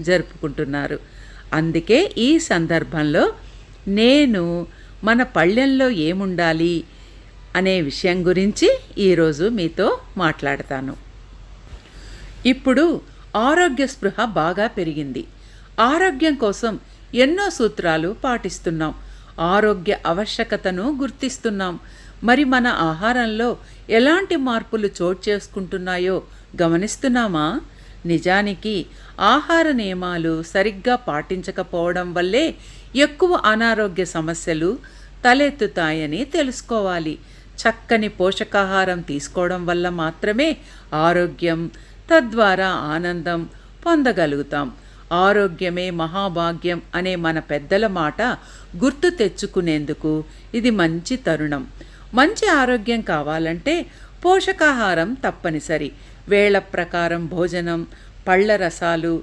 జరుపుకుంటున్నారు. అందుకే ఈ సందర్భంలో నేను మన పళ్ళెంలో ఏముండాలి అనే విషయం గురించి ఈరోజు మీతో మాట్లాడతాను. ఇప్పుడు ఆరోగ్య స్పృహ బాగా పెరిగింది. ఆరోగ్యం కోసం ఎన్నో సూత్రాలు పాటిస్తున్నాం. ఆరోగ్య ఆవశ్యకతను గుర్తిస్తున్నాం. మరి మన ఆహారంలో ఎలాంటి మార్పులు చోటు చేసుకుంటున్నాయో గమనిస్తున్నామా? నిజానికి ఆహార నియమాలు సరిగ్గా పాటించకపోవడం వల్లే ఎక్కువ అనారోగ్య సమస్యలు తలెత్తుతాయని తెలుసుకోవాలి. చక్కని పోషకాహారం తీసుకోవడం వల్ల మాత్రమే ఆరోగ్యం తద్వారా ఆనందం పొందగలుగుతాం. ఆరోగ్యమే మహాభాగ్యం అనే మన పెద్దల మాట గుర్తు తెచ్చుకునేందుకు ఇది మంచి తరుణం. మంచి ఆరోగ్యం కావాలంటే పోషకాహారం తప్పనిసరి. వేళ ప్రకారం భోజనం పళ్ళ రసాలు